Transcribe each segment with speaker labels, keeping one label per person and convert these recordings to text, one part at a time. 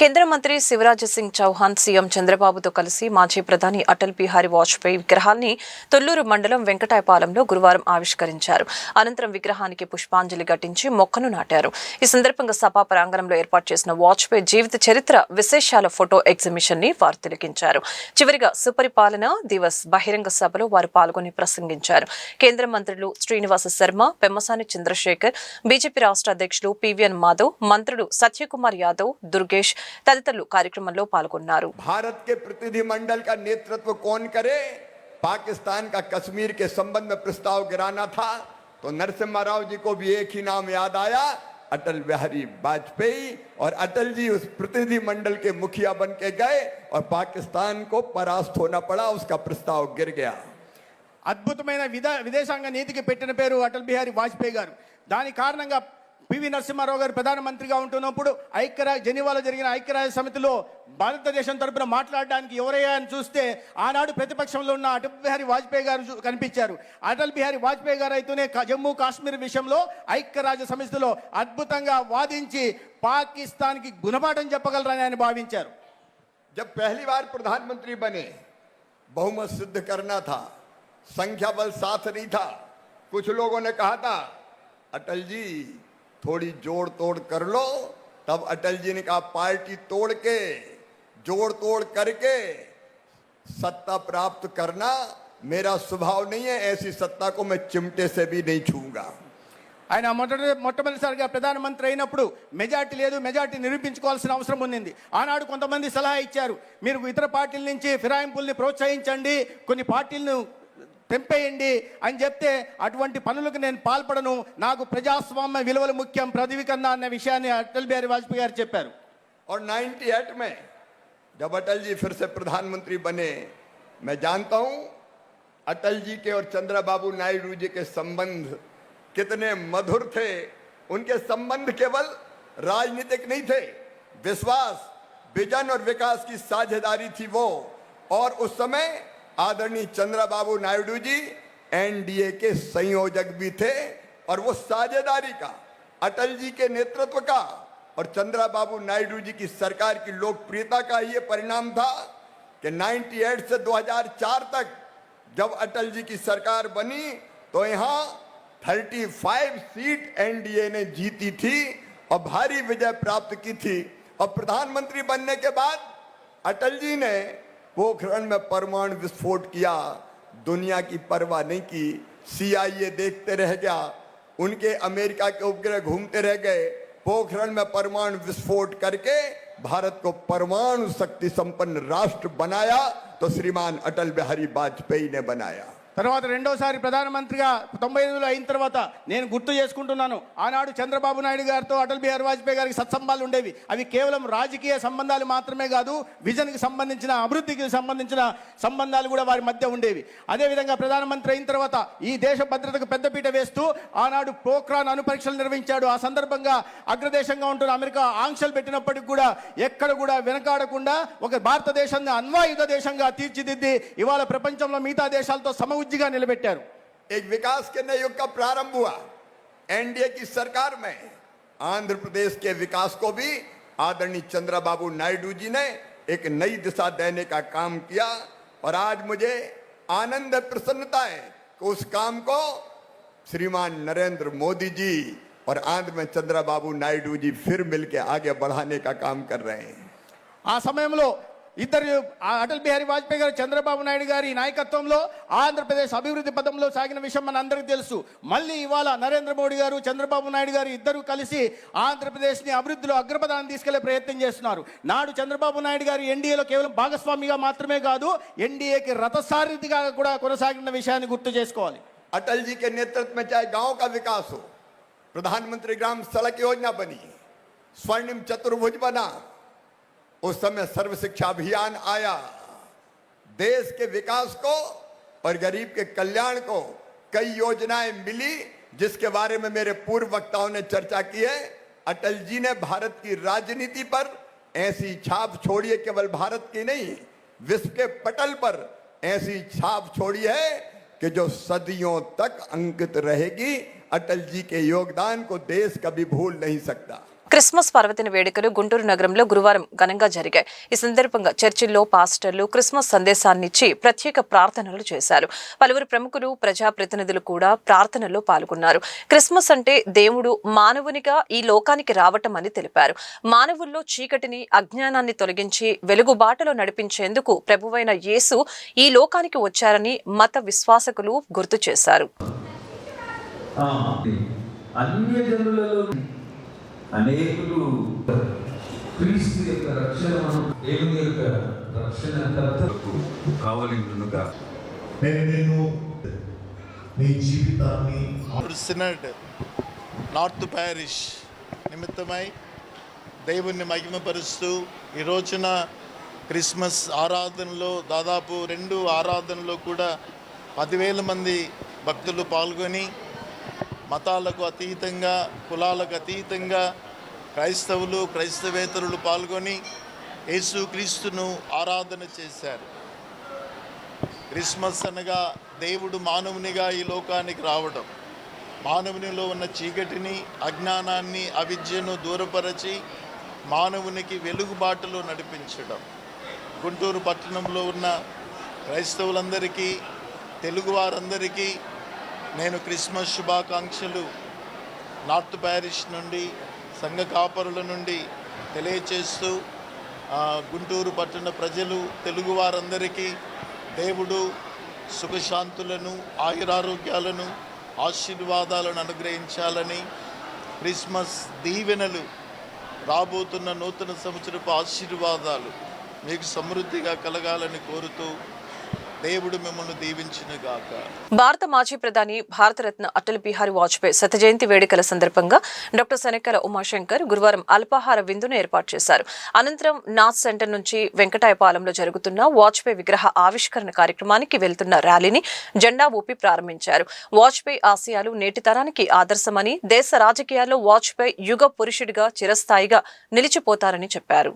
Speaker 1: కేంద్ర మంత్రి శివరాజ్ సింగ్ చౌహాన్ సీఎం చంద్రబాబుతో కలిసి మాజీ ప్రధాని అటల్ బిహారీ వాజ్పేయి విగ్రహాన్ని తొల్లూరు మండలం వెంకటాయపాలెంలో గురువారం ఆవిష్కరించారు. అనంతరం విగ్రహానికి పుష్పాంజలి ఘటించి మొక్కను నాటారు. ఈ సందర్భంగా సభా ప్రాంగణంలో ఏర్పాటు చేసిన వాజ్పేయి జీవిత చరిత్ర విశేషాల ఫోటో ఎగ్జిబిషన్ని వారు తిలకించారు. చివరిగా సుపరిపాలన దివస్ బహిరంగ సభలో వారు పాల్గొని ప్రసంగించారు. కేంద్ర మంత్రులు శ్రీనివాస శర్మ పెమ్మసాని చంద్రశేఖర్ బీజేపీ రాష్ట్ర అధ్యక్షులు పివిఎన్ మాధవ్ మంత్రులు సత్యకుమార్ యాదవ్ దుర్గేష్ తదితరులు కార్యక్రమంలో పాల్గొన్నారు
Speaker 2: भारत के प्रतिनिधिमंडल का नेतृत्व कौन करे पाकिस्तान का कश्मीर के संबंध में प्रस्ताव गिराना था तो नरसिम्हा राव जी को भी एक ही नाम याद आया अटल बिहारी वाजपेयी और अटल जी उस प्रतिनिधिमंडल के मुखिया बन के गए और पाकिस्तान को परास्त होना पड़ा उसका प्रस्ताव गिर गया
Speaker 3: అద్భుతమైన విద విదేశాంగ నీతికి పెట్టిన పేరు అటల్ బిహారీ వాజ్పేయి గారు దాని కారణంగా పివి నరసింహారావు గారు ప్రధానమంత్రిగా ఉంటున్నప్పుడు ఐక్యరా జెనీవాలో జరిగిన ఐక్యరాజ్య సమితిలో భారతదేశం తరపున మాట్లాడడానికి ఎవరయ్యా అని చూస్తే ఆనాడు ప్రతిపక్షంలో ఉన్న అటల్ బిహారీ వాజ్పేయి గారు చూ- కనిపించారు అటల్ బిహారీ వాజ్పేయి గారు అయితేనే క- జమ్మూ కాశ్మీర్ విషయంలో ఐక్యరాజ్య సమితిలో అద్భుతంగా వాదించి పాకిస్తాన్కి గుణపాఠం చెప్పగలరని ఆయన భావించారు
Speaker 2: जब पहली बार प्रधानमंत्री बने बहुमत सिद्ध करना था संख्या बल साथ नहीं था कुछ लोगों ने कहा था अटल जी थोड़ी जोड़ तोड़ कर लो तब अटल जी ने कहा पार्टी तोड़ के जोड़ तोड़ करके सत्ता प्राप्त करना मेरा स्वभाव नहीं है ऐसी सत्ता को मैं चिमटे से भी नहीं छूंगा
Speaker 3: ఆయన మొదటి మొట్టమొదటిసారిగా ప్రధానమంత్రి అయినప్పుడు మెజార్టీ లేదు మెజార్టీ నిరూపించుకోవాల్సిన అవసరం ఉంది ఆనాడు కొంతమంది సలహా ఇచ్చారు మీరు ఇతర పార్టీల నుంచి ఫిరాయింపుల్ని ప్రోత్సహించండి కొన్ని పార్టీలను తెంపేయండి అని చెప్తే అటువంటి పనులకు నేను పాల్పడను నాకు ప్రజాస్వామ్య విలువలు ముఖ్యం పదవి కన్నా అన్న విషయాన్ని అటల్ బిహారీ వాజ్పేయి గారు చెప్పారు
Speaker 2: और 98 में जब अटल जी फिर से प्रधानमंत्री बने मैं जानता हूं अटल जी के और चंद्रबाबू नायडू जी के संबंध कितने मधुर थे उनके संबंध केवल राजनीतिक नहीं थे विश्वास विजन और विकास की साझेदारी थी वो और उस समय आदरणीय चंद्रबाबू नायडू जी, एनडीए के संयोजक भी थे और वो साझेदारी का, अटल जी के नेतृत्व का और चंद्रबाबू नायडू जी की सरकार की लोकप्रियता का ये परिणाम था कि 98 से 2004 तक जब अटल जी की सरकार बनी तो यहाँ 35 सीट एनडीए ने जीती थी और भारी विजय प्राप्त की थी। और प्रधानमंत्री बनने के बाद अटल जी ने पोखरण में परमाणु विस्फोट किया, दुनिया की परवाह नहीं की। सीआईए देखते रह गया, उनके अमेरिका के उपग्रह घूमते रह गए। पोखरण में परमाणु विस्फोट करके भारत को परमाणु शक्ति संपन्न राष्ट्र बनाया तो श्रीमान अटल बिहारी वाजपेयी ने बनाया।
Speaker 3: తర్వాత రెండోసారి ప్రధానమంత్రిగా తొంభై ఎనిమిదిలో అయిన తర్వాత నేను గుర్తు చేసుకుంటున్నాను. ఆనాడు చంద్రబాబు నాయుడు గారితో అటల్ బిహారీ వాజ్పేయి గారికి సత్సంబాలు ఉండేవి. అవి కేవలం రాజకీయ సంబంధాలు మాత్రమే కాదు విజన్కి సంబంధించిన అభివృద్ధికి సంబంధించిన సంబంధాలు కూడా వారి మధ్య ఉండేవి. అదేవిధంగా ప్రధానమంత్రి అయిన తర్వాత ఈ దేశ భద్రతకు పెద్దపీట వేస్తూ ఆనాడు పోక్రాన్ అనుపరీక్షలు నిర్వహించాడు. ఆ సందర్భంగా అగ్రదేశంగా ఉంటున్న అమెరికా ఆంక్షలు పెట్టినప్పటికి కూడా ఎక్కడ కూడా వెనకాడకుండా ఒక భారతదేశంగా అన్వాయుధ దేశంగా తీర్చిదిద్ది ఇవాళ ప్రపంచంలో మిగతా దేశాలతో సమవుజ్జిగా నిలబెట్టారు
Speaker 2: एक विकास के नए युग का प्रारंभ हुआ एनडीए की सरकार में आंध्र प्रदेश के विकास को भी आदरणीय चंद्रबाबू नायडू जी ने एक नई दिशा देने का काम किया और आज मुझे आनंद है प्रसन्नता है कि उस काम को श्रीमान नरेंद्र मोदी जी और आंध्र में चंद्रबाबू नायडू जी फिर मिलकर आगे बढ़ाने का काम कर रहे हैं
Speaker 3: ఆ సమయంలో ఇద్దరు ఆ అటల్ బిహారీ వాజ్పేయి గారు చంద్రబాబు నాయుడు గారి నాయకత్వంలో ఆంధ్రప్రదేశ్ అభివృద్ధి పదంలో సాగిన విషయం మన అందరికీ తెలుసు మళ్ళీ ఇవాళ నరేంద్ర మోడీ గారు చంద్రబాబు నాయుడు గారు ఇద్దరు కలిసి ఆంధ్రప్రదేశ్ని అభివృద్ధిలో అగ్రపదాన్ని తీసుకెళ్లే ప్రయత్నం చేస్తున్నారు నాడు చంద్రబాబు నాయుడు గారు ఎన్డీఏలో కేవలం భాగస్వామిగా మాత్రమే కాదు ఎన్డీఏకి రథసారథిగా కూడా కొనసాగిన విషయాన్ని గుర్తు చేసుకోవాలి
Speaker 2: अटल जी के नेतृत्व में चाहे गांव का विकास हो प्रधानमंत्री ग्राम सड़क योजना बनी स्वर्णिम चतुर्भुज बना उस समय सर्व शिक्षा अभियान आया। देश के विकास को और गरीब के कल्याण को कई योजनाएँ मिली, जिसके बारे में मेरे पूर्व वक्ताओं ने चर्चा की है। अटल जी ने भारत की राजनीति पर ऐसी छाप छोड़ी है, केवल भारत की नहीं, विश्व के पटल पर ऐसी छाप छोड़ी है कि जो सदियों तक अंकित रहेगी, अटल जी के योगदान को देश कभी भूल नहीं सकता।
Speaker 1: క్రిస్మస్ పర్వదిన వేడుకలు గుంటూరు నగరంలో గురువారం ఘనంగా జరిగాయి. ఈ సందర్భంగా చర్చిల్లో పాస్టర్లు క్రిస్మస్ సందేశాన్నిచ్చి ప్రత్యేక ప్రార్థనలు చేశారు. పలువురు ప్రముఖులు ప్రజాప్రతినిధులు కూడా ప్రార్థనల్లో పాల్గొన్నారు. క్రిస్మస్ అంటే దేవుడు మానవునిగా ఈ లోకానికి రావటం అని తెలిపారు. మానవుల్లో చీకటిని అజ్ఞానాన్ని తొలగించి వెలుగుబాటలో నడిపించేందుకు ప్రభువైన యేసు ఈ లోకానికి వచ్చారని మత విశ్వాసకులు గుర్తు చేశారు.
Speaker 4: అన్య జనులలో అనేకులు క్రీస్తు యొక్క రక్షణ దేవుని యొక్క రక్షణ కావలిండునుగా.
Speaker 5: నేను నిన్ను నీ జీవితాన్ని
Speaker 6: సినడ్ నార్త్ ప్యారిష్ నిమిత్తమై దేవుణ్ణి మహిమపరుస్తూ ఈ రోజున క్రిస్మస్ ఆరాధనలో దాదాపు రెండు ఆరాధనలో కూడా పదివేల మంది భక్తులు పాల్గొని మతాలకు అతీతంగా కులాలకు అతీతంగా క్రైస్తవులు క్రైస్తవేతరులు పాల్గొని యేసుక్రీస్తును ఆరాధన చేశారు. క్రిస్మస్ అనగా దేవుడు మానవునిగా ఈ లోకానికి రావడం. మానవునిలో ఉన్న చీకటిని అజ్ఞానాన్ని అవిద్యను దూరపరచి మానవునికి వెలుగుబాటులో నడిపించడం. గుంటూరు పట్టణంలో ఉన్న క్రైస్తవులందరికీ తెలుగువారందరికీ నేను క్రిస్మస్ శుభాకాంక్షలు. నార్త్ ప్యారిష్ నుండి సంఘ కాపరుల నుండి తెలియచేస్తూ గుంటూరు పట్టణ ప్రజలు తెలుగువారందరికీ దేవుడు సుఖశాంతులను ఆయురారోగ్యాలను ఆశీర్వాదాలను అనుగ్రహించాలని క్రిస్మస్ దీవెనలు రాబోతున్న నూతన సంవత్సరపు ఆశీర్వాదాలు మీకు సమృద్ధిగా కలగాలని కోరుతూ దేవుడు మిమ్మల్ని దీవించినగాక
Speaker 1: భారత మాజీ ప్రధాని భారతరత్న అటల్ బిహారీ వాజ్పేయి శత జయంతి వేడుకల సందర్భంగా డాక్టర్ శనకల ఉమాశంకర్ గురువారం అల్పాహార విందును ఏర్పాటు చేశారు. అనంతరం నాథ్ సెంటర్ నుంచి వెంకటాయపాలెంలో జరుగుతున్న వాజ్పేయి విగ్రహ ఆవిష్కరణ కార్యక్రమానికి వెళ్తున్న ర్యాలీని జెండా ఊపి ప్రారంభించారు. వాజ్పేయి ఆశయాలు నేటి తరానికి ఆదర్శమని దేశ రాజకీయాల్లో వాజ్పేయి యుగ పురుషుడిగా చిరస్థాయిగా నిలిచిపోతారని చెప్పారు.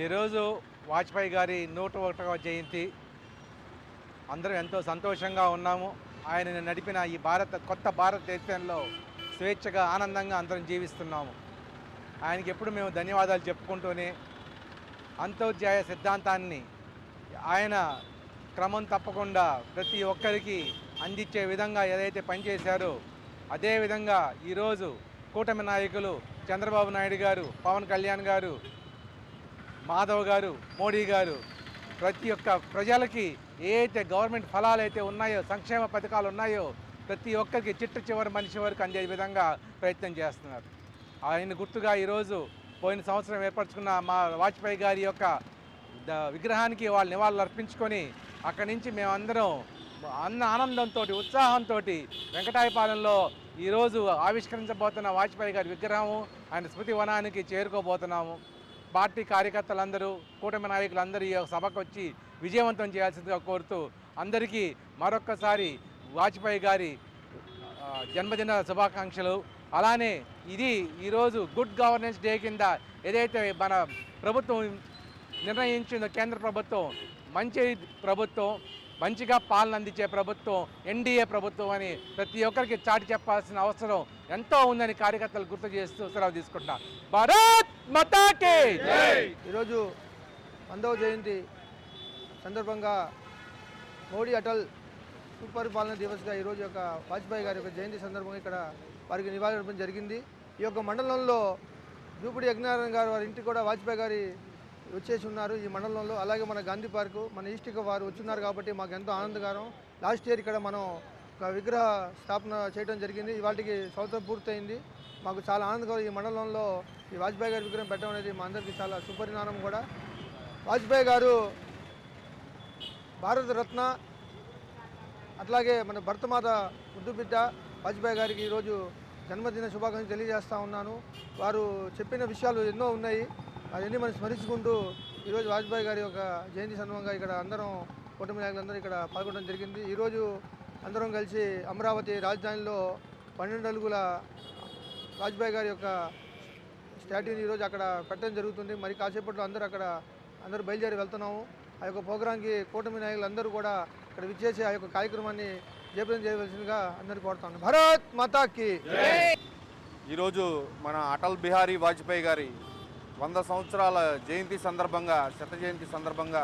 Speaker 7: ఈరోజు వాజ్పేయి గారి నూట ఒకటవ జయంతి. అందరం ఎంతో సంతోషంగా ఉన్నాము. ఆయన నడిపిన ఈ భారత కొత్త భారతదేశంలో స్వేచ్ఛగా ఆనందంగా అందరం జీవిస్తున్నాము. ఆయనకి ఎప్పుడు మేము ధన్యవాదాలు చెప్పుకుంటూనే అంతోధ్యాయ సిద్ధాంతాన్ని ఆయన క్రమం తప్పకుండా ప్రతి ఒక్కరికి అందించే విధంగా ఏదైతే పనిచేశారో అదేవిధంగా ఈరోజు కూటమి నాయకులు చంద్రబాబు నాయుడు గారు పవన్ కళ్యాణ్ గారు మాధవ్ గారు మోడీ గారు ప్రతి ఒక్క ప్రజలకి ఏ గవర్నమెంట్ ఫలాలు అయితే ఉన్నాయో సంక్షేమ పథకాలు ఉన్నాయో ప్రతి ఒక్కరికి చిట్ట చివరి మనిషి వరకు అందే విధంగా ప్రయత్నం చేస్తున్నారు. ఆయన గుర్తుగా ఈరోజు పోయిన సంవత్సరం ఏర్పరచుకున్న మా వాజ్పేయి గారి యొక్క విగ్రహానికి వాళ్ళు నివాళులు అర్పించుకొని అక్కడి నుంచి మేమందరం అన్న ఆనందంతో ఉత్సాహంతో వెంకటాయపాలెంలో ఈరోజు ఆవిష్కరించబోతున్న వాజ్పేయి గారి విగ్రహం ఆయన స్మృతి వనానికి చేరుకోబోతున్నాము. పార్టీ కార్యకర్తలందరూ కూటమి నాయకులందరూ ఈ సభకు వచ్చి విజయవంతం చేయాల్సిందిగా కోరుతూ అందరికీ మరొక్కసారి వాజ్పేయి గారి జన్మదిన శుభాకాంక్షలు. అలానే ఇది ఈరోజు గుడ్ గవర్నెన్స్ డే కింద ఏదైతే మన ప్రభుత్వం నిర్ణయించిందో కేంద్ర ప్రభుత్వం మంచి ప్రభుత్వం మంచిగా పాలన అందించే ప్రభుత్వం ఎన్డీఏ ప్రభుత్వం అని ప్రతి ఒక్కరికి చాటి చెప్పాల్సిన అవసరం ఎంతో ఉందని కార్యకర్తలు గుర్తు చేస్తూ సెలవు తీసుకుంటున్నా. భారత్ మతాకే!
Speaker 8: ఈరోజు వందవ జయంతి సందర్భంగా మోడీ అటల్ సుపరిపాలన దివస్గా ఈరోజు యొక్క వాజ్పేయి గారి యొక్క జయంతి సందర్భంగా ఇక్కడ వారికి నివాళులర్పణ జరిగింది. ఈ యొక్క మండలంలో జూపుడి యజ్ఞనారాయణ గారు వారి ఇంటికి కూడా వాజ్పేయి గారి వచ్చేసి ఉన్నారు ఈ మండలంలో. అలాగే మన గాంధీ పార్కు మన ఈస్టిక వారు వచ్చున్నారు కాబట్టి మాకు ఎంతో ఆనందకరం. లాస్ట్ ఇయర్ ఇక్కడ మనం ఒక విగ్రహ స్థాపన చేయడం జరిగింది. ఇవాటికి సంవత్సరం పూర్తయింది. మాకు చాలా ఆనందకరం ఈ మండలంలో ఈ వాజ్పేయి గారి విగ్రహం పెట్టడం అనేది మా అందరికీ చాలా సుపరిణామం కూడా. వాజ్పేయి గారు భారత రత్న అట్లాగే మన భరతమాత ముద్దు బిడ్డ వాజ్పేయి గారికి ఈరోజు జన్మదిన శుభాకాంక్షలు తెలియజేస్తా ఉన్నాను. వారు చెప్పిన విషయాలు ఎన్నో ఉన్నాయి. అవన్నీ మనం స్మరించుకుంటూ ఈరోజు వాజ్పేయి గారి యొక్క జయంతి సందర్భంగా ఇక్కడ అందరం కుటుంబ నాయకులందరూ ఇక్కడ పాల్గొనడం జరిగింది. ఈరోజు అందరం కలిసి అమరావతి రాజధానిలో పన్నెండు అడుగుల వాజ్పేయి గారి యొక్క స్టాట్యూని ఈరోజు అక్కడ పెట్టడం జరుగుతుంది. మరి కాసేపట్లో అందరూ అక్కడ అందరూ బయలుదేరి వెళ్తున్నాము. ఆ యొక్క ప్రోగ్రాంకి కూటమి నాయకులందరూ కూడా ఇక్కడ విచ్చేసి ఆ యొక్క కార్యక్రమాన్ని జయప్రదం చేయవలసిందిగా అందరూ కోరుతాను భారత్ మాతాకి.
Speaker 9: ఈరోజు మన అటల్ బిహారీ వాజ్పేయి గారి వంద సంవత్సరాల జయంతి సందర్భంగా శత జయంతి సందర్భంగా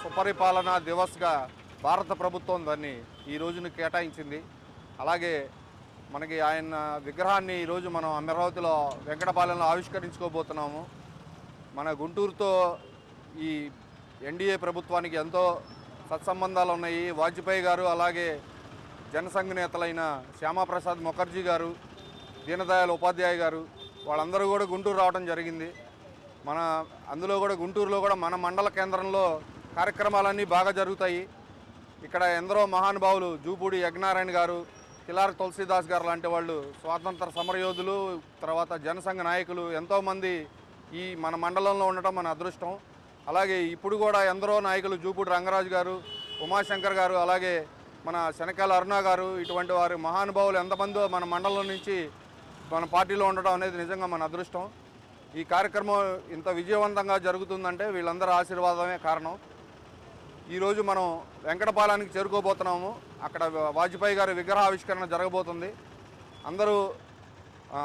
Speaker 9: సుపరిపాలనా దివస్గా భారత ప్రభుత్వం దాన్ని ఈ రోజును కేటాయించింది. అలాగే మనకి ఆయన విగ్రహాన్ని ఈరోజు మనం అమరావతిలో వెంకటపాలెంలో ఆవిష్కరించుకోబోతున్నాము. మన గుంటూరుతో ఈ ఎన్డీఏ ప్రభుత్వానికి ఎంతో సత్సంబంధాలు ఉన్నాయి. వాజ్పేయి గారు అలాగే జనసంఘ నేతలైన శ్యామాప్రసాద్ ముఖర్జీ గారు దీనదయాళ్ ఉపాధ్యాయ గారు వాళ్ళందరూ కూడా గుంటూరు రావడం జరిగింది. మన అందులో కూడా గుంటూరులో కూడా మన మండల కేంద్రంలో కార్యక్రమాలన్నీ బాగా జరుగుతాయి. ఇక్కడ ఎందరో మహానుభావులు జూపూడి యజ్ఞనారాయణ గారు కిలార్ తులసీదాస్ గారు లాంటి వాళ్ళు స్వాతంత్ర సమరయోధులు తర్వాత జనసంఘ నాయకులు ఎంతోమంది ఈ మన మండలంలో ఉండటం మన అదృష్టం. అలాగే ఇప్పుడు కూడా ఎందరో నాయకులు జూపూడి రంగరాజు గారు ఉమాశంకర్ గారు అలాగే మన శనకాల అరుణ గారు ఇటువంటి వారి మహానుభావులు ఎంతమందో మన మండలం నుంచి మన పార్టీలో ఉండటం అనేది నిజంగా మన అదృష్టం. ఈ కార్యక్రమం ఇంత విజయవంతంగా జరుగుతుందంటే వీళ్ళందరూ ఆశీర్వాదమే కారణం. ఈరోజు మనం వెంకటపాలానికి చేరుకోబోతున్నాము. అక్కడ వాజ్పేయి గారి విగ్రహ ఆవిష్కరణ జరగబోతుంది. అందరూ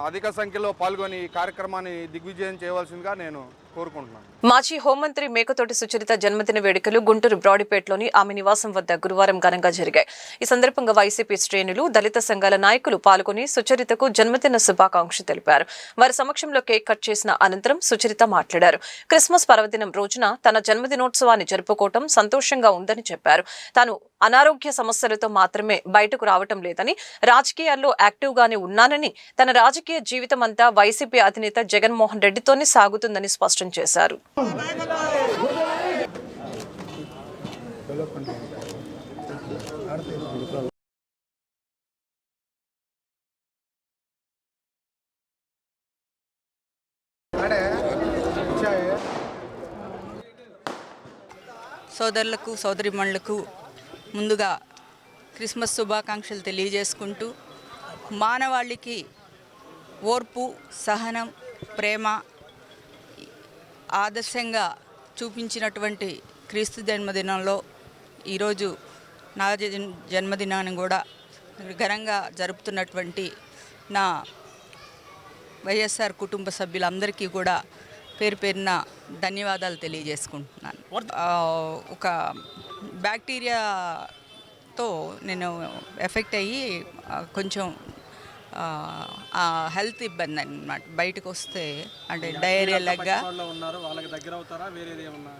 Speaker 9: అధిక సంఖ్యలో పాల్గొని ఈ కార్యక్రమాన్ని దిగ్విజయం చేయవలసిందిగా నేను కోరుకుంటున్నాను.
Speaker 1: మాజీ హోంమంత్రి మేకతోటి సుచరిత జన్మదిన వేడుకలు గుంటూరు బ్రాడీపేటలోని ఆమె నివాసం వద్ద గురువారం ఘనంగా జరిగాయి. ఈ సందర్భంగా వైసీపీ శ్రేణులు దళిత సంఘాల నాయకులు పాల్గొని సుచరితకు జన్మదిన శుభాకాంక్షలు తెలిపారు. వారి సమక్షంలో కేక్ కట్ చేసిన అనంతరం సుచరిత మాట్లాడారు. క్రిస్మస్ పర్వదినం రోజున తన జన్మదినోత్సవాన్ని జరుపుకోవటం సంతోషంగా ఉందని చెప్పారు. తాను అనారోగ్య సమస్యలతో మాత్రమే బయటకు రావటం లేదని రాజకీయాల్లో యాక్టివ్ గానే ఉన్నానని తన రాజకీయ జీవితం అంతా వైసీపీ అధినేత జగన్మోహన్ రెడ్డితోనే సాగుతుందని స్పష్టం చేశారు.
Speaker 10: సోదరులకు సోదరిమణులకు ముందుగా క్రిస్మస్ శుభాకాంక్షలు తెలియజేసుకుంటూ మానవాళికి ఓర్పు సహనం ప్రేమ ఆదర్శంగా చూపించినటువంటి క్రీస్తు జన్మదినంలో ఈరోజు నా జన్మదినాన్ని కూడా ఘనంగా జరుపుతున్నటువంటి నా వైఎస్ఆర్ కుటుంబ సభ్యులందరికీ కూడా పేరు పేరున ధన్యవాదాలు తెలియజేసుకుంటున్నాను. ఒక బ్యాక్టీరియాతో నేను ఎఫెక్ట్ అయ్యి కొంచెం హెల్త్ ఇబ్బంది అనమాట బయటకు వస్తే అంటే డైరియా
Speaker 11: ఏమన్నా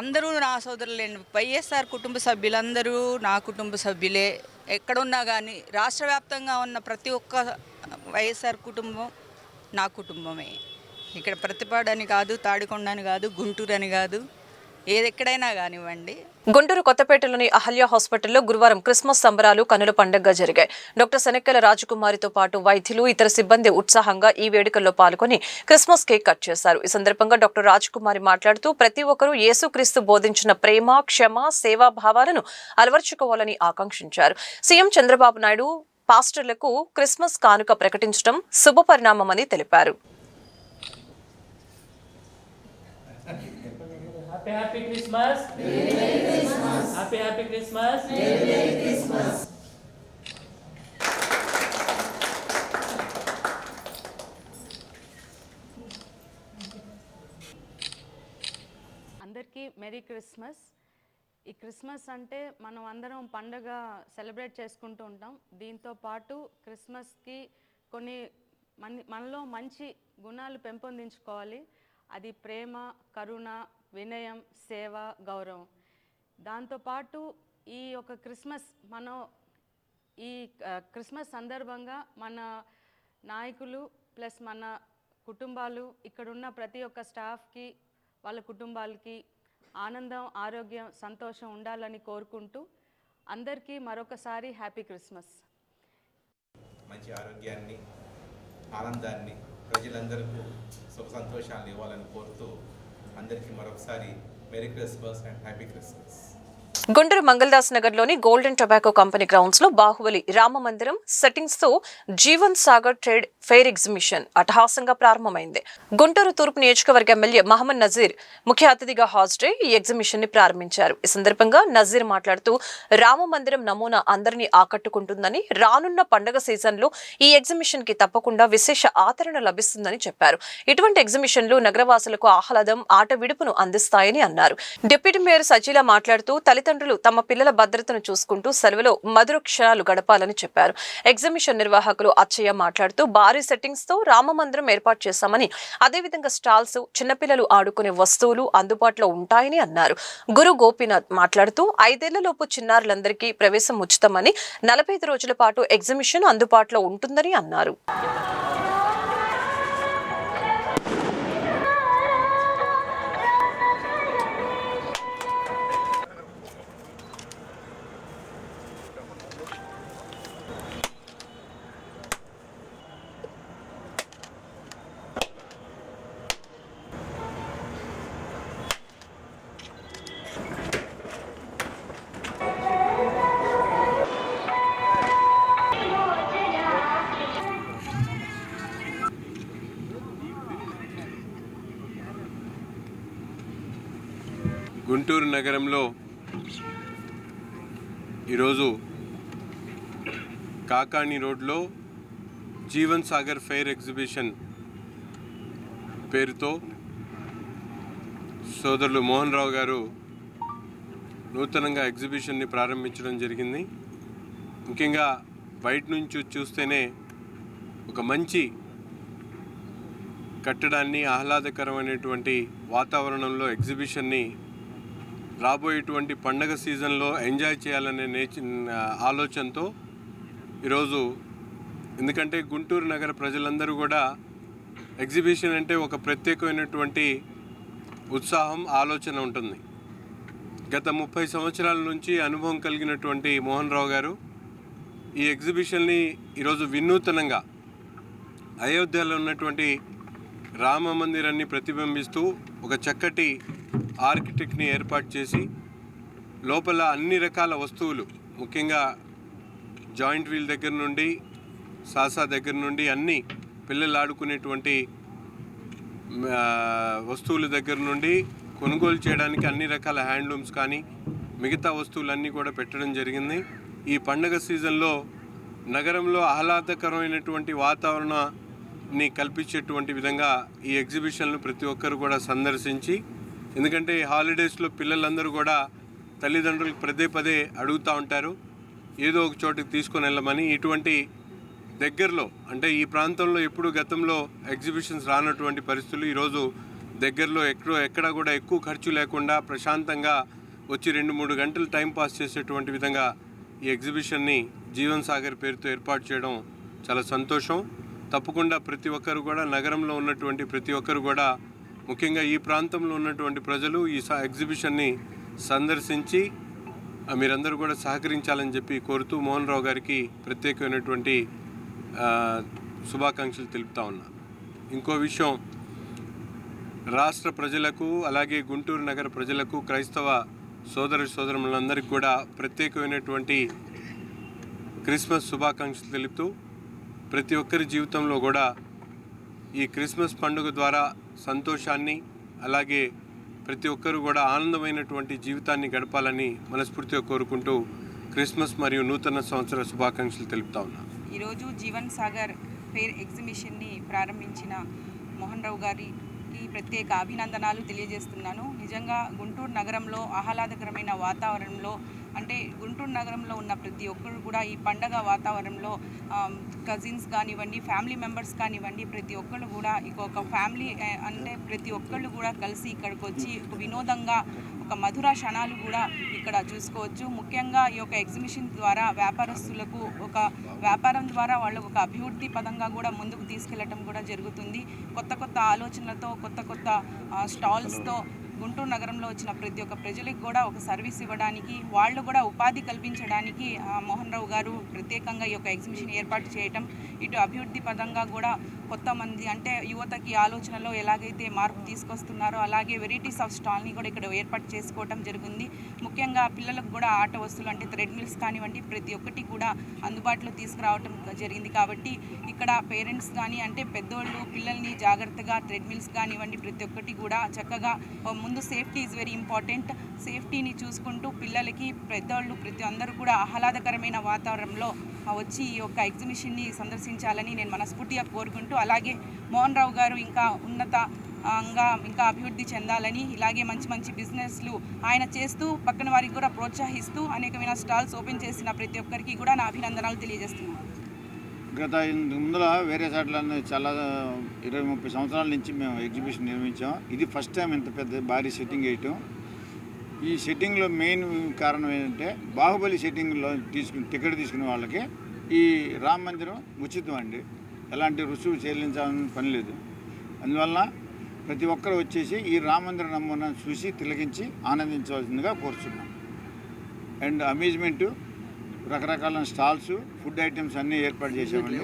Speaker 10: అందరూ నా సోదరులేండి. వైఎస్ఆర్ కుటుంబ సభ్యులందరూ నా కుటుంబ సభ్యులే. ఎక్కడున్నా కానీ రాష్ట్ర వ్యాప్తంగా ఉన్న ప్రతి ఒక్క వైఎస్ఆర్ కుటుంబం నా కుటుంబమే. ఇక్కడ ప్రతిపాడు అని కాదు తాడికొండ అని కాదు గుంటూరు అని కాదు ఏది ఎక్కడైనా కానివ్వండి.
Speaker 1: గుంటూరు కొత్తపేటలోని అహల్య హాస్పిటల్లో గురువారం క్రిస్మస్ సంబరాలు కనుల పండుగగా జరిగాయి. డాక్టర్ శనక్కెల రాజకుమారితో పాటు వైద్యులు ఇతర సిబ్బంది ఉత్సాహంగా ఈ వేడుకల్లో పాల్గొని క్రిస్మస్ కేక్ కట్ చేశారు. ఈ సందర్భంగా డాక్టర్ రాజకుమారి మాట్లాడుతూ ప్రతి ఒక్కరూ యేసుక్రీస్తు బోధించిన ప్రేమ క్షమ సేవా భావాలను అలవర్చుకోవాలని ఆకాంక్షించారు. సీఎం చంద్రబాబు నాయుడు పాస్టర్లకు క్రిస్మస్ కానుక ప్రకటించడం శుభపరిణామమని తెలిపారు.
Speaker 12: Happy happy Christmas happy happy Christmas Christmas
Speaker 13: అందరికీ మెరీ క్రిస్మస్ ఈ క్రిస్మస్ అంటే మనం అందరం పండగ సెలబ్రేట్ చేసుకుంటూ ఉంటాం. దీంతో పాటు క్రిస్మస్కి కొన్ని మన మనలో మంచి గుణాలు పెంపొందించుకోవాలి. అది ప్రేమ కరుణ వినయం సేవ గౌరవం. దాంతోపాటు ఈ యొక్క క్రిస్మస్ మనం ఈ క్రిస్మస్ సందర్భంగా మన నాయకులు ప్లస్ మన కుటుంబాలు ఇక్కడున్న ప్రతి ఒక్క స్టాఫ్కి వాళ్ళ కుటుంబాలకి ఆనందం ఆరోగ్యం సంతోషం ఉండాలని కోరుకుంటూ అందరికీ మరొకసారి హ్యాపీ క్రిస్మస్.
Speaker 14: మంచి ఆరోగ్యాన్ని ఆనందాన్ని ప్రజలందరికీ సుఖ సంతోషాలను ఇవ్వాలని కోరుతూ అందరికీ మరొకసారి merry Christmas and happy
Speaker 1: Christmas. Guntur Mangaldas నగర్లోని గోల్డెన్ టొబాకో కంపెనీ గ్రౌండ్స్లో బాహుబలి రామ మందిరం సెట్టింగ్స్తో Jeevan Sagar trade fair exhibition అట్టహాసంగా ప్రారంభమైంది. గుంటూరు తూర్పు నియోజకవర్గ ఎమ్మెల్యే మహమ్మద్ నజీర్ ముఖ్య అతిథిగా హాజరై ఈ ఎగ్జిబిషన్ని ప్రారంభించారు. ఈ సందర్భంగా నజీర్ మాట్లాడుతూ రామ మందిరం నమూనా అందరినీ ఆకట్టుకుంటుందని రానున్న పండగ సీజన్లో ఈ ఎగ్జిబిషన్కి తప్పకుండా విశేష ఆదరణ లభిస్తుందని చెప్పారు. ఇటువంటి ఎగ్జిబిషన్లు నగరవాసులకు ఆహ్లాదం ఆట విడుపును అందిస్తాయని అన్నారు. డిప్యూటీ మేయర్ సజీల మాట్లాడుతూ తల్లిదండ్రులు తమ పిల్లల భద్రతను చూసుకుంటూ సెలవులో మధుర క్షణాలు గడపాలని చెప్పారు. ఎగ్జిబిషన్ నిర్వాహకులు అచ్చయ్య మాట్లాడుతూ భారీ సెట్టింగ్స్తో రామ మందిరం ఏర్పాటు చేశామని అదేవిధంగా స్టాల్స్ చిన్నపిల్లలు ఆడుకునే వస్తువులు అందుబాటులో ఉంటాయని అన్నారు. గురు గోపీనాథ్ మాట్లాడుతూ ఐదేళ్ళలోపు చిన్నారులందరికీ ప్రవేశం ఉచితమని నలభై ఐదు రోజుల పాటు ఎగ్జిబిషన్ అందుబాటులో ఉంటుందని అన్నారు.
Speaker 15: గుంటూరు నగరంలో ఈరోజు కాకాణి రోడ్లో జీవన్ సాగర్ ఫెయిర్ ఎగ్జిబిషన్ పేరుతో సోదరులు మోహన్ రావు గారు నూతనంగా ఎగ్జిబిషన్ని ప్రారంభించడం జరిగింది. ముఖ్యంగా బయట నుంచి చూస్తేనే ఒక మంచి కట్టడాన్ని ఆహ్లాదకరమైనటువంటి వాతావరణంలో ఎగ్జిబిషన్ని రాబోయేటువంటి పండగ సీజన్లో ఎంజాయ్ చేయాలనే నేచి ఆలోచనతో ఈరోజు ఎందుకంటే గుంటూరు నగర ప్రజలందరూ కూడా ఎగ్జిబిషన్ అంటే ఒక ప్రత్యేకమైనటువంటి ఉత్సాహం ఆలోచన ఉంటుంది. గత ముప్పై సంవత్సరాల నుంచి అనుభవం కలిగినటువంటి మోహన్ రావు గారు ఈ ఎగ్జిబిషన్ని ఈరోజు వినూతనంగా అయోధ్యలో ఉన్నటువంటి రామ మందిరాన్ని ప్రతిబింబిస్తూ ఒక చక్కటి ఆర్కిటెక్ట్ని ఏర్పాటు చేసి లోపల అన్ని రకాల వస్తువులు ముఖ్యంగా జాయింట్ వీల్ దగ్గర నుండి సాసా దగ్గర నుండి అన్ని పిల్లలు ఆడుకునేటువంటి వస్తువుల దగ్గర నుండి కొనుగోలు చేయడానికి అన్ని రకాల హ్యాండ్లూమ్స్ కానీ మిగతా వస్తువులన్నీ కూడా పెట్టడం జరిగింది. ఈ పండగ సీజన్లో నగరంలో ఆహ్లాదకరమైనటువంటి వాతావరణాన్ని కల్పించేటువంటి విధంగా ఈ ఎగ్జిబిషన్లు ప్రతి ఒక్కరు కూడా సందర్శించి ఎందుకంటే ఈ హాలిడేస్లో పిల్లలందరూ కూడా తల్లిదండ్రులకు పదే పదే అడుగుతూ ఉంటారు. ఏదో ఒక చోటుకి తీసుకొని వెళ్ళమని ఇటువంటి దగ్గరలో అంటే ఈ ప్రాంతంలో ఎప్పుడు గతంలో ఎగ్జిబిషన్స్ రానటువంటి పరిస్థితులు ఈరోజు దగ్గరలో ఎక్కడో ఎక్కడ కూడా ఎక్కువ ఖర్చు లేకుండా ప్రశాంతంగా వచ్చి రెండు మూడు గంటలు టైం పాస్ చేసేటువంటి విధంగా ఈ ఎగ్జిబిషన్ని జీవన్ సాగర్ పేరుతో ఏర్పాటు చేయడం చాలా సంతోషం. తప్పకుండా ప్రతి ఒక్కరు కూడా నగరంలో ఉన్నటువంటి ప్రతి ఒక్కరు కూడా ముఖ్యంగా ఈ ప్రాంతంలో ఉన్నటువంటి ప్రజలు ఈ ఎగ్జిబిషన్ని సందర్శించి మీరందరూ కూడా సహకరించాలని చెప్పి కోరుతూ మోహన్ రావు గారికి ప్రత్యేకమైనటువంటి శుభాకాంక్షలు తెలుపుతా ఉన్నా. ఇంకో విషయం రాష్ట్ర ప్రజలకు అలాగే గుంటూరు నగర ప్రజలకు క్రైస్తవ సోదర సోదరులందరికీ కూడా ప్రత్యేకమైనటువంటి క్రిస్మస్ శుభాకాంక్షలు తెలుపుతూ ప్రతి ఒక్కరి జీవితంలో కూడా ఈ క్రిస్మస్ పండుగ ద్వారా సంతోషాన్ని అలాగే ప్రతి ఒక్కరూ కూడా ఆనందమైనటువంటి జీవితాన్ని గడపాలని మనస్ఫూర్తిగా కోరుకుంటూ క్రిస్మస్ మరియు నూతన సంవత్సర శుభాకాంక్షలు తెలుపుతా ఉన్నా.
Speaker 16: ఈరోజు జీవన్ సాగర్ ఫెయిర్ ఎగ్జిబిషన్ని ప్రారంభించిన మోహన్ రావు గారికి ప్రత్యేక అభినందనాలు తెలియజేస్తున్నాను. నిజంగా గుంటూరు నగరంలో ఆహ్లాదకరమైన వాతావరణంలో అంటే గుంటూరు నగరంలో ఉన్న ప్రతి ఒక్కరు కూడా ఈ పండగ వాతావరణంలో కజిన్స్ కానివ్వండి ఫ్యామిలీ మెంబర్స్ కానివ్వండి ప్రతి ఒక్కళ్ళు కూడా ఇక ఒక ఫ్యామిలీ అంటే ప్రతి ఒక్కళ్ళు కూడా కలిసి ఇక్కడికి వచ్చి ఒక వినోదంగా ఒక మధుర క్షణాలు కూడా ఇక్కడ చూసుకోవచ్చు. ముఖ్యంగా ఈ యొక్క ఎగ్జిబిషన్ ద్వారా వ్యాపారస్తులకు ఒక వ్యాపారం ద్వారా వాళ్ళకు ఒక అభివృద్ధి పదంగా కూడా ముందుకు తీసుకెళ్ళటం కూడా జరుగుతుంది. కొత్త కొత్త ఆలోచనలతో కొత్త కొత్త స్టాల్స్తో గుంటూరు నగరంలో వచ్చిన ప్రతి ఒక్క ప్రజలకు కూడా ఒక సర్వీస్ ఇవ్వడానికి వాళ్ళు కూడా ఉపాధి కల్పించడానికి మోహన్ రావు గారు ప్రత్యేకంగా ఈ యొక్క ఎగ్జిబిషన్ ఏర్పాటు చేయటం ఇటు అభివృద్ధి పదంగా కూడా కొత్త మంది అంటే యువతకి ఆలోచనలో ఎలాగైతే మార్పు తీసుకొస్తున్నారో అలాగే వెరైటీస్ ఆఫ్ స్టాల్ని కూడా ఇక్కడ ఏర్పాటు చేసుకోవటం జరిగింది. ముఖ్యంగా పిల్లలకు కూడా ఆట వస్తువులు అంటే థ్రెడ్ మిల్స్ కానివ్వండి ప్రతి ఒక్కటి కూడా అందుబాటులో తీసుకురావటం జరిగింది. కాబట్టి ఇక్కడ పేరెంట్స్ కానీ అంటే పెద్దోళ్ళు పిల్లల్ని జాగ్రత్తగా థ్రెడ్ మిల్స్ కానివ్వండి ప్రతి ఒక్కటి కూడా చక్కగా ముందు సేఫ్టీ ఈజ్ వెరీ ఇంపార్టెంట్. సేఫ్టీని చూసుకుంటూ పిల్లలకి పెద్దోళ్ళు ప్రతి అందరూ కూడా ఆహ్లాదకరమైన వాతావరణంలో వచ్చి ఈ యొక్క ఎగ్జిబిషన్ని సందర్శించాలని నేను మనస్ఫూర్తిగా కోరుకుంటూ అలాగే మోహన్ రావు గారు ఇంకా ఉన్నత అంగా ఇంకా అభివృద్ధి చెందాలని ఇలాగే మంచి మంచి బిజినెస్లు ఆయన చేస్తూ పక్కన వారికి కూడా ప్రోత్సహిస్తూ అనేకమైన స్టాల్స్ ఓపెన్ చేసిన ప్రతి ఒక్కరికి కూడా నా అభినందనలు తెలియజేస్తున్నాను.
Speaker 17: గత ఇంతకు ముందర వేరే చోట్లన్నీ చాలా ఇరవై ముప్పై సంవత్సరాల నుంచి మేము ఎగ్జిబిషన్ నిర్మించాం. ఇది ఫస్ట్ టైం ఇంత పెద్ద భారీ సెట్టింగ్ వేయటం. ఈ సెట్టింగ్లో మెయిన్ కారణం ఏంటంటే బాహుబలి సెట్టింగ్లో తీసుకుని టికెట్ తీసుకునే వాళ్ళకి ఈ రామ మందిరం ఉచితం అండి. ఎలాంటి రుసుము చెల్లించాలని పని లేదు. అందువల్ల ప్రతి ఒక్కరు వచ్చేసి ఈ రామ మందిర నమూనా చూసి తిలకించి ఆనందించవలసిందిగా కోరుచున్నాం. అండ్ అమ్యూజ్మెంట్ రకరకాల స్టాల్స్ ఫుడ్ ఐటమ్స్ అన్నీ ఏర్పాటు చేసామండి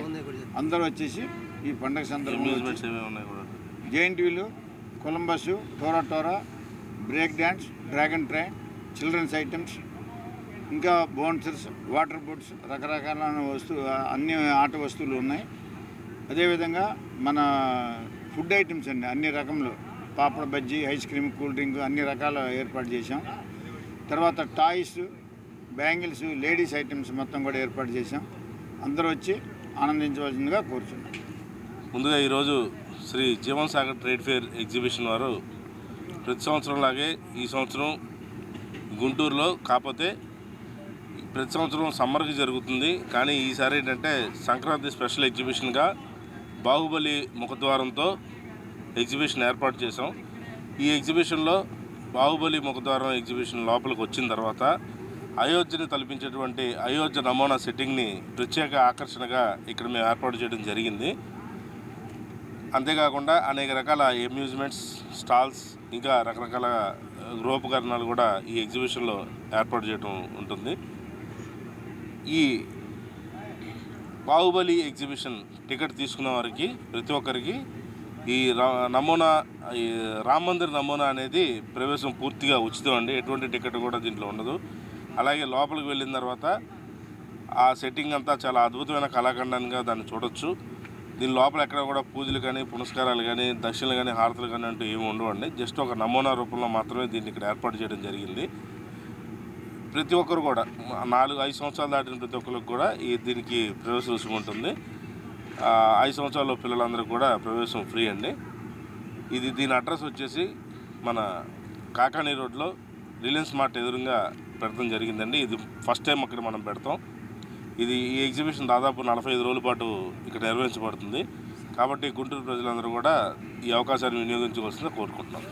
Speaker 17: అందరూ వచ్చేసి ఈ పండగ సందర్భంగా giant wheel Columbus tora tora break dance dragon train children's items ఇంకా బౌన్సర్స్ వాటర్ బోట్స్ రకరకాల వస్తువు అన్ని ఆట వస్తువులు ఉన్నాయి. అదేవిధంగా మన ఫుడ్ ఐటమ్స్ అండి అన్ని రకములు పాపడ bajji ice cream cool drink అన్ని రకాల ఏర్పాటు చేసాం తర్వాత టాయ్స్ బ్యాంగిల్స్ లేడీస్ ఐటమ్స్ మొత్తం కూడా ఏర్పాటు చేసాం అందరూ వచ్చి ఆనందించవలసిందిగా కోరుచున్నాం.
Speaker 18: ముందుగా ఈరోజు Shri Jeevan Sagar trade fair exhibition వారు ప్రతి సంవత్సరం లాగే ఈ సంవత్సరం గుంటూరులో కాకపోతే ప్రతి సంవత్సరం సమ్మర్కి జరుగుతుంది. కానీ ఈసారి ఏంటంటే సంక్రాంతి స్పెషల్ ఎగ్జిబిషన్గా బాహుబలి ముఖద్వారంతో ఎగ్జిబిషన్ ఏర్పాటు చేసాం ఈ ఎగ్జిబిషన్లో బాహుబలి ముఖద్వారం ఎగ్జిబిషన్ లోపలికి వచ్చిన తర్వాత అయోధ్యని తలపించేటువంటి అయోధ్య నమూనా సెట్టింగ్ని ప్రత్యేక ఆకర్షణగా ఇక్కడ మేము ఏర్పాటు చేయడం జరిగింది. అంతేకాకుండా అనేక రకాల అమ్యూజ్మెంట్స్ స్టాల్స్ ఇంకా రకరకాల గృహోపకరణాలు కూడా ఈ ఎగ్జిబిషన్లో ఏర్పాటు చేయడం ఉంటుంది. ఈ బాహుబలి ఎగ్జిబిషన్ టికెట్ తీసుకున్న వారికి ప్రతి ఒక్కరికి ఈ రా- నమూనా ఈ రామ్ మందిర్ నమూనా అనేది ప్రవేశం పూర్తిగా ఉచితం అండి. ఎటువంటి టికెట్ కూడా దీంట్లో ఉండదు. అలాగే లోపలికి వెళ్ళిన తర్వాత ఆ సెట్టింగ్ అంతా చాలా అద్భుతమైన కళాఖండంగా దాన్ని చూడొచ్చు. దీని లోపల ఎక్కడ కూడా పూజలు కానీ పునస్కారాలు కానీ దక్షిణలు కానీ హారతులు కానీ అంటూ ఏమి ఉండవండి. జస్ట్ ఒక నమూనా రూపంలో మాత్రమే దీన్ని ఇక్కడ ఏర్పాటు చేయడం జరిగింది. ప్రతి ఒక్కరు కూడా నాలుగు ఐదు సంవత్సరాలు దాటిన ప్రతి ఒక్కరికి కూడా ఈ దీనికి ప్రవేశ రుసుము ఉంటుంది ఐదు సంవత్సరాల పిల్లలందరూ కూడా ప్రవేశం ఫ్రీ అండి. ఇది దీని అడ్రస్ వచ్చేసి మన కాకాని రోడ్లో రిలయన్స్ మార్ట్ ఎదురుగా పెడతాం జరిగిందండి. ఇది ఫస్ట్ టైం అక్కడ మనం పెడతాం. ఇది ఈ ఎగ్జిబిషన్ దాదాపు నలభై ఐదు రోజుల పాటు ఇక్కడ నిర్వహించబడుతుంది. కాబట్టి గుంటూరు ప్రజలందరూ కూడా ఈ అవకాశాన్ని వినియోగించవలసిన కోరుకుంటున్నాం.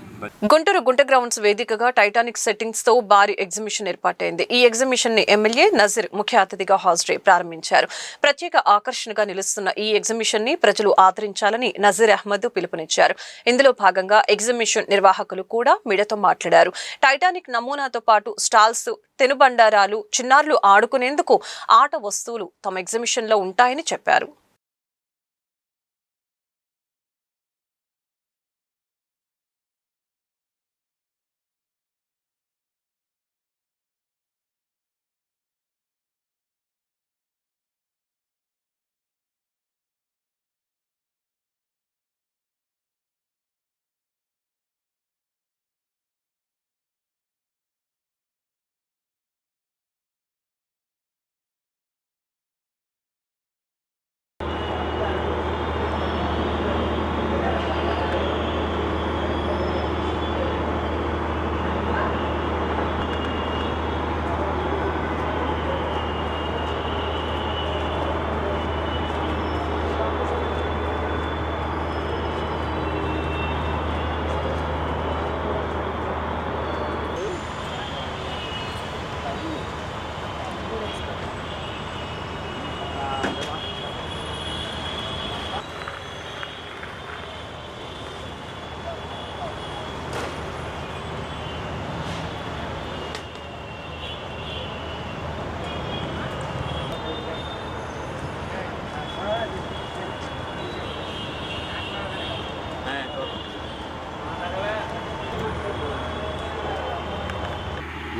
Speaker 1: గుంటూరు గుంట గ్రౌండ్స్ వేదికగా టైటానిక్ సెట్టింగ్స్తో భారీ ఎగ్జిబిషన్ ఏర్పాటైంది. ఈ ఎగ్జిబిషన్ని ఎమ్మెల్యే నజీర్ ముఖ్య అతిథిగా హాజరై ప్రారంభించారు. ప్రత్యేక ఆకర్షణగా నిలుస్తున్న ఈ ఎగ్జిబిషన్ని ప్రజలు ఆదరించాలని నజీర్ అహ్మద్ పిలుపునిచ్చారు. ఇందులో భాగంగా ఎగ్జిబిషన్ నిర్వాహకులు కూడా మీడియాతో మాట్లాడారు. టైటానిక్ నమూనాతో పాటు స్టాల్స్ తెనుబండారాలు చిన్నారులు ఆడుకునేందుకు ఆట వస్తువులు తమ ఎగ్జిబిషన్లో ఉంటాయని చెప్పారు.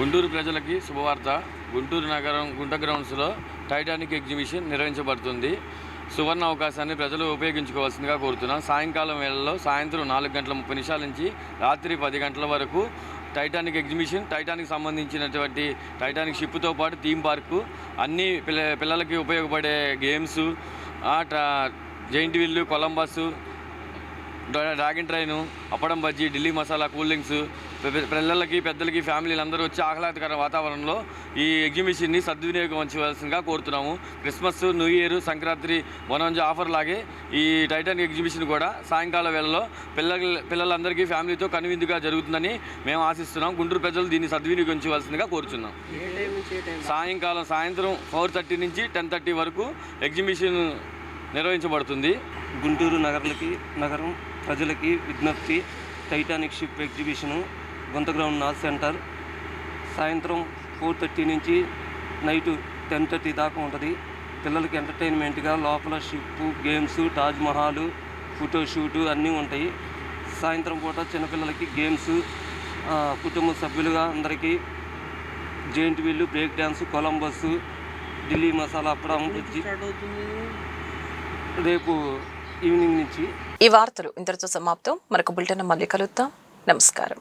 Speaker 19: గుంటూరు ప్రజలకి శుభవార్త. గుంటూరు నగరం గుంట గ్రౌండ్స్లో టైటానిక్ ఎగ్జిబిషన్ నిర్వహించబడుతుంది. సువర్ణ అవకాశాన్ని ప్రజలు ఉపయోగించుకోవాల్సిందిగా కోరుతున్నాం. సాయంకాలం వేళల్లో సాయంత్రం నాలుగు గంటల ముప్పై నిమిషాల నుంచి రాత్రి పది గంటల వరకు టైటానిక్ ఎగ్జిబిషన్ టైటానిక్ సంబంధించినటువంటి టైటానిక్ షిప్తో పాటు థీమ్ పార్కు అన్ని పిల్ల పిల్లలకి ఉపయోగపడే games giant wheel Columbus dragon train appadam bajji Delhi masala cool drinks పిల్లలకి పెద్దలకి ఫ్యామిలీలు అందరూ వచ్చి ఆహ్లాదకర వాతావరణంలో ఈ ఎగ్జిబిషన్ని సద్వినియోగం ఉంచవలసిందిగా కోరుతున్నాము. క్రిస్మస్ న్యూ ఇయర్ సంక్రాంతి వనంజ ఆఫర్ లాగే ఈ టైటానిక్ ఎగ్జిబిషన్ కూడా సాయంకాల వేళలో పిల్లల పిల్లలందరికీ ఫ్యామిలీతో కనువిందుగా జరుగుతుందని మేము ఆశిస్తున్నాం. గుంటూరు ప్రజలు దీన్ని సద్వినియోగించవలసిందిగా కోరుచున్నాం. సాయంకాలం సాయంత్రం ఫోర్ థర్టీ నుంచి టెన్ థర్టీ వరకు ఎగ్జిబిషన్ నిర్వహించబడుతుంది.
Speaker 20: గుంటూరు నగర్లకి నగరం ప్రజలకి విజ్ఞప్తి టైటానిక్ షిప్ ఎగ్జిబిషను గుంత గ్రౌండ్ నార్త్ సెంటర్. సాయంత్రం ఫోర్ థర్టీ నుంచి నైట్ టెన్ థర్టీ దాకా ఉంటుంది. పిల్లలకి ఎంటర్టైన్మెంట్గా లోపల ship games Taj Mahal photoshoot అన్నీ ఉంటాయి. సాయంత్రం పూట చిన్నపిల్లలకి గేమ్స్ కుటుంబ సభ్యులుగా అందరికీ giant wheel break dance Columbus Delhi masala appadam రేపు ఈవినింగ్ నుంచి
Speaker 1: ఈ వార్తలు ఇంతటితో సమాప్తం. మరొక బులెటిన్ మళ్ళీ కలుద్దాం. నమస్కారం.